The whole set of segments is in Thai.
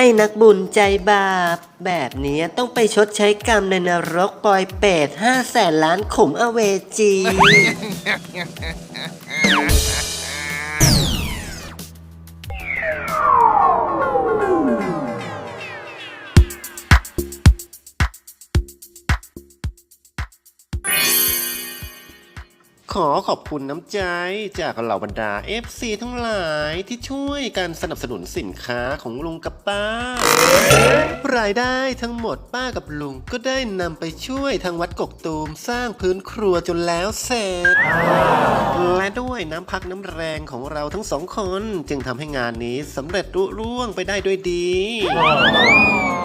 ไอ้นักบุญใจบาป แบบนี้ต้องไปชดใช้กรรมในนรกปลอยเปรตห้าแสนล้านขุมอเวจี อขอบคุณน้ำใจจากเหล่าบรรดา FC ทั้งหลายที่ช่วยการสนับสนุนสินค้าของลุงกับป้า รายได้ทั้งหมดป้ากับลุงก็ได้นำไปช่วยทางวัดกกตูมสร้างพื้นครัวจนแล้วเสร็จ และด้วยน้ำพักน้ำแรงของเราทั้งสองคน จึงทำให้งานนี้สำเร็จรุ่ร่วงไปได้ด้วยดี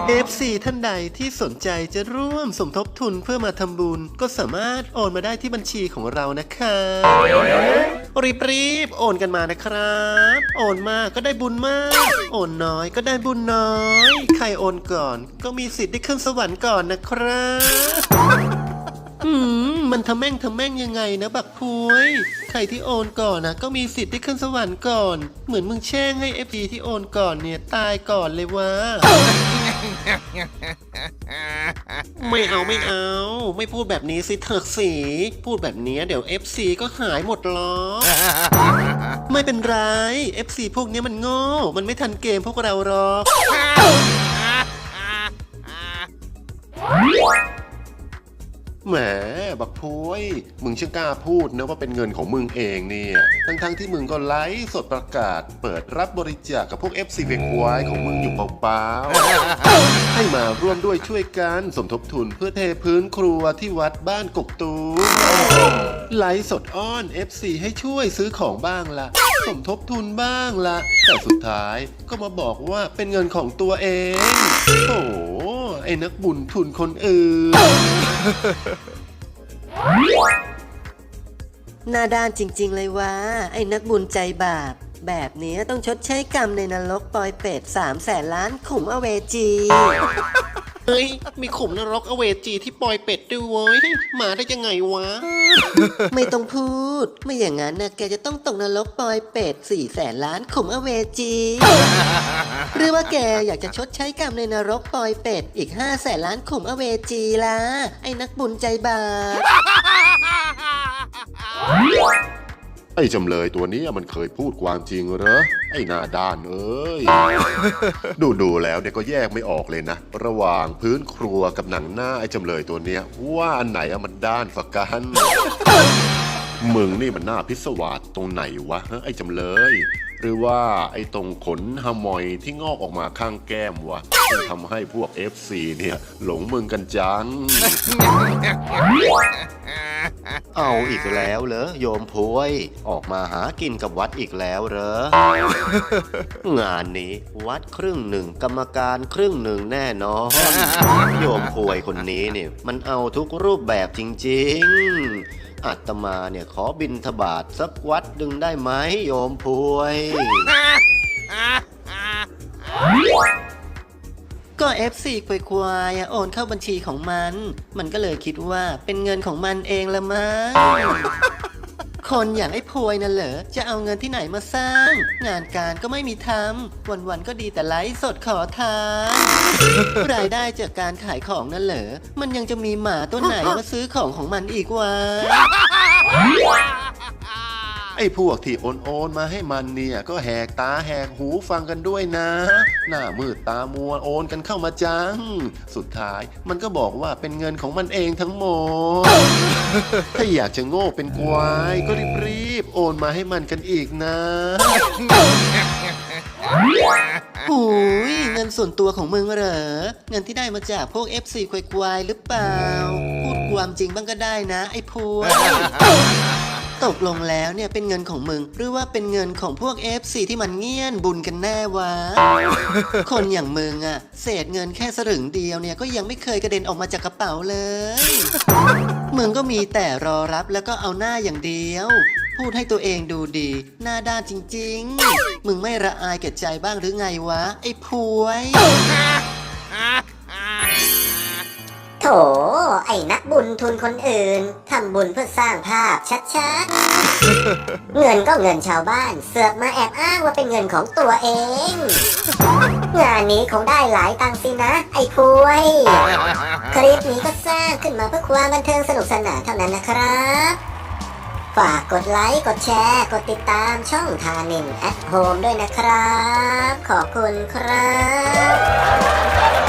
FC ท่านใดที่สนใจจะร่วมสมทบทุนเพื่อมาทำบุญ ก็สามารถโอนมาได้ที่บัญชีของเรานะคะรีบๆโอนกันมานะครับ โอนมากก็ได้บุญมาก โอนน้อยก็ได้บุญน้อย ใครโอนก่อน ก็มีสิทธิ์ได้ขึ้นสวรรค์ก่อนนะครับอืมมันทำแม่งทำแม่งยังไงนะบักพวยใครที่โอนก่อนนะก็มีสิทธิ์ได้ขึ้นสวรรค์ก่อน เหมือนมึงแช่งให้เอฟซีที่โอนก่อนเนี่ยตายก่อนเลยวะ ไม่เอาไม่เอา ไม่พูดแบบนี้สิเถิกสี พูดแบบนี้เดี๋ยว FC ก็หายหมดหรอกไม่เป็นไร FC พวกนี้มันโง่ มันไม่ทันเกมพวกเราหรอก แหม บักพวยมึงช่างกล้าพูดนะว่าเป็นเงินของมึงเองเนี่ย ทั้งๆที่มึงก็ไลฟ์สดประกาศ เปิดรับบริจาคกับพวก FC เวกไวของมึงอยู่เปล่าๆ ให้มาร่วมด้วยช่วยกันสมทบทุนเพื่อเทพื้นครัวที่วัดบ้านกกตูมไลฟ์สดอ้อน FC ให้ช่วยซื้อของบ้างละสมทบทุนบ้างละแต่สุดท้ายก็มาบอกว่าเป็นเงินของตัวเองโอ้ ไอ้นักบุญทุนคนอื่น หน้าด้านจริง ๆ เลยวะไอ้นักบุญใจบาป แบบนี้ต้องชดใช้กรรมในนรกปลอยเป็ดสามแสนล้านขุมอเวจี เฮ้ย มีขุมนรกอเวจีที่ปล่อยเป็ดด้วยเว้ย มาได้ยังไงวะ ไม่ต้องพูด ไม่อย่างนั้นนะแกจะต้องตกนรกปอยเป็ดสี่แสนล้านขุมอเวจี หรือว่าแกอยากจะชดใช้กรรมในนรกปอยเป็ดอีกห้าแสนล้านขุมอเวจีล่ะไอ้นักบุญใจบาป ไอ้จำเลยตัวนี้มันเคยพูดความจริงเหรอ ไอ้หน้าด้านเอ้ย ดูดูๆแล้วเนี่ยก็แยกไม่ออกเลยนะ ระหว่างพื้นครัวกับหนังหน้าไอ้จำเลยตัวเนี้ย ว่าอันไหนอะมันด้านฝักกันมึงนี่มันน่าพิศวาสตรงไหนวะฮะไอ้จำเลย หรือว่าไอ้ตรงขนฮามอยที่งอกออกมาข้างแก้มวะที่ทำให้พวก FC เนี่ย หลงมึงกันจัง เอาอีกแล้วเหรอโยมพวยออกมาหากินกับวัดอีกแล้วเหรอ งานนี้วัดครึ่งหนึ่งกรรมการครึ่งหนึ่งแน่นอนโยมพวยคนนี้เนี่ยมันเอาทุกรูปแบบจริง ๆอาตมาเนี่ยขอบินทบาทสักวัดดึงได้ไหมโยมพวย ก็ FC ควายควายๆอะโอนเข้าบัญชีของมัน มันก็เลยคิดว่าเป็นเงินของมันเองละมั้ง คนอย่างไอ้พวยน่ะเหรอ จะเอาเงินที่ไหนมาสร้าง งานการก็ไม่มีทำ วันๆก็ดีแต่ไลฟ์สดขอทาน รายได้จากการขายของนั่นเหรอ มันยังจะมีหมาตัวไหนมาซื้อของของมันอีกวะ ไอ้พวกที่โอนโอนๆมาให้มันเนี่ยก็แหกตาแหกหูฟังกันด้วยนะ หน้ามืดตามัวโอนกันเข้ามาจัง สุดท้ายมันก็บอกว่าเป็นเงินของมันเองทั้งหมด ถ้าอยากจะโง่เป็นควายก็รีบๆโอนมาให้มันกันอีกนะหูยเงินส่วนตัวของมึงเหรอ เงินที่ได้มาจากพวก FC ควายๆหรือเปล่า พูดความจริงบ้างก็ได้นะ ไอ้พวก ตกลงแล้วเนี่ยเป็นเงินของมึง หรือว่าเป็นเงินของพวก FC ที่มันเงียนบุญกันแน่วะ คนอย่างมึงอะเศษเงินแค่สลึงเดียวเนี่ยก็ยังไม่เคยกระเด็นออกมาจากกระเป๋าเลย มึงก็มีแต่รอรับแล้วก็เอาหน้าอย่างเดียว พูดให้ตัวเองดูดี หน้าด้านจริง ๆ มึงไม่ระอายแก่ใจบ้างหรือไงวะ ไอ้พวย โถ ไอ้นักบุญทุนคนอื่นทำบุญเพื่อสร้างภาพชัดๆ เงินก็เงินชาวบ้าน เสือกมาแอบอ้างว่าเป็นเงินของตัวเอง งานนี้คงได้หลายตังค์สินะ ไอ้พวย คลิปนี้ก็สร้างขึ้นมาเพื่อความบันเทิงสนุกสนานเท่านั้นนะครับ ฝากกดไลค์ กดแชร์ กดติดตามช่องทานินแอ h โฮมด้วยนะครับ ขอบคุณครับ